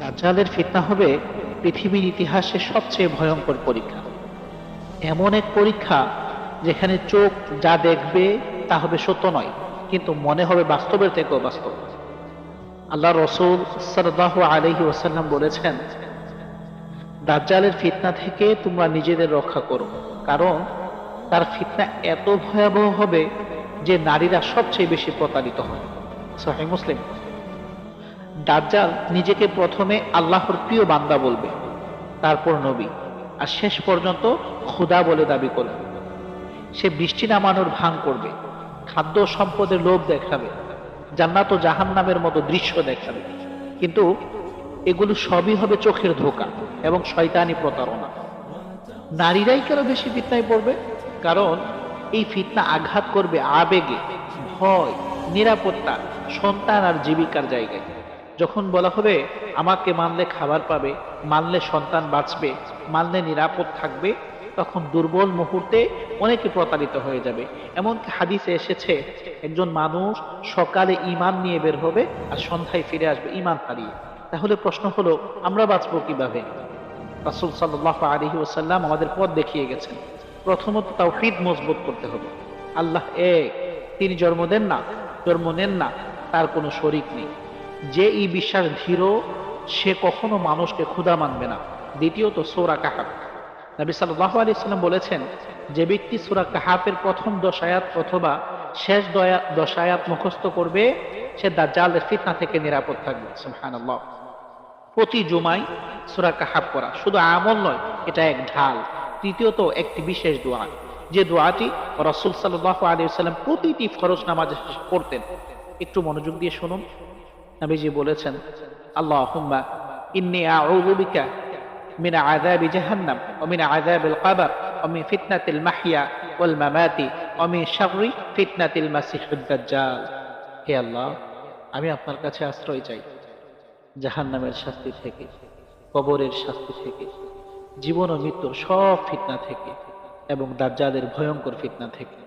দাজ্জালের ফিতনা হবে পৃথিবীর ইতিহাসে সবচেয়ে ভয়ঙ্কর পরীক্ষা। এমন এক পরীক্ষা যেখানে চোখ যা দেখবে তা হবে সত্য নয়, কিন্তু মনে হবে বাস্তবের থেকেও বাস্তব। আল্লাহ রসুল সাল্লাহ আলহি ওসাল্লাম বলেছেন, দাজ্জালের ফিতনা থেকে তোমরা নিজেদের রক্ষা করো, কারণ তার ফিতনা এত ভয়াবহ হবে যে নারীরা সবচেয়ে বেশি প্রতারিত হয়। সহি মুসলিম। দাজ্জাল নিজেকে প্রথমে আল্লাহর প্রিয় বান্দা বলবে, তারপর নবী, আর শেষ পর্যন্ত খুদা বলে দাবি করবে। সে বৃষ্টি নামানোর ভান করবে, খাদ্য সম্পদের লোভ দেখাবে, জান্নাত ও জাহান নামের মতো দৃশ্য দেখাবে। কিন্তু এগুলো সবই হবে চোখের ধোকা এবং শয়তানি প্রতারণা। নারীরাই কেন বেশি ফিতনায় পড়বে? কারণ এই ফিতনা আঘাত করবে আবেগে, ভয়, নিরাপত্তা, সন্তান আর জীবিকার জায়গায়। যখন বলা হবে, আমাকে মানলে খাবার পাবে, মানলে সন্তান বাঁচবে, মানলে নিরাপদ থাকবে, তখন দুর্বল মুহূর্তে অনেকে প্রতারিত হয়ে যাবে। এমনকি হাদিসে এসেছে, একজন মানুষ সকালে ইমান নিয়ে বের হবে আর সন্ধ্যায় ফিরে আসবে ইমান হারিয়ে। তাহলে প্রশ্ন হলো, আমরা বাঁচবো কীভাবে? রাসুল সাল্লাহ আলহি ওসাল্লাম আমাদের পথ দেখিয়ে গেছেন। প্রথমত তাওহীদ মজবুত করতে হবে। আল্লাহ এক, তিনি জন্ম দেন না, জন্ম নেন না, তার কোনো শরিক নেই। যে এই বিশ্বাস ধীর, সে কখনো মানুষকে ক্ষুধা মানবে না। দ্বিতীয়ত সোরা কাহাব নবী সাল্লাহ আলি সাল্লাম বলেছেন, যে ব্যক্তি সুরা কাহাবের প্রথম দশায়াত অথবা শেষ দয়া দশায়াত মুখস্থ করবে, সে দাজ্জালের ফিতনা থেকে নিরাপদ থাকবে। সুবহানাল্লাহ। প্রতি জুমাই সুরা কাহাব করা শুধু আমল নয়, এটা এক ঢাল। তৃতীয়ত একটি বিশেষ দোয়া। যে দোয়াটি রসুল সাল্লাহ আলী সাল্লাম প্রতিটি ফরজ নামাজ পড়তেন। একটু মনোযোগ দিয়ে শুনুন। নবীজি বলেছেন আল্লাহ হুম্মা ইন্নি আউযুবিকা মিন আযাবি জাহান্নাম ওয়া মিন আযাবিল কবর ওয়া মিন ফিতনাতিল মাহইয়া ওয়াল মামাতি ওয়া মিন শাররি ফিতনাতিল মাসিহিদ দাজ্জাল। হে আল্লাহ, আমি আপনার কাছে আশ্রয় চাই জাহান্নামের শাস্তি থেকে, কবরের শাস্তি থেকে, জীবন ও মৃত্যুর সব ফিতনা থেকে এবং দাজ্জালের ভয়ঙ্কর ফিতনা থেকে।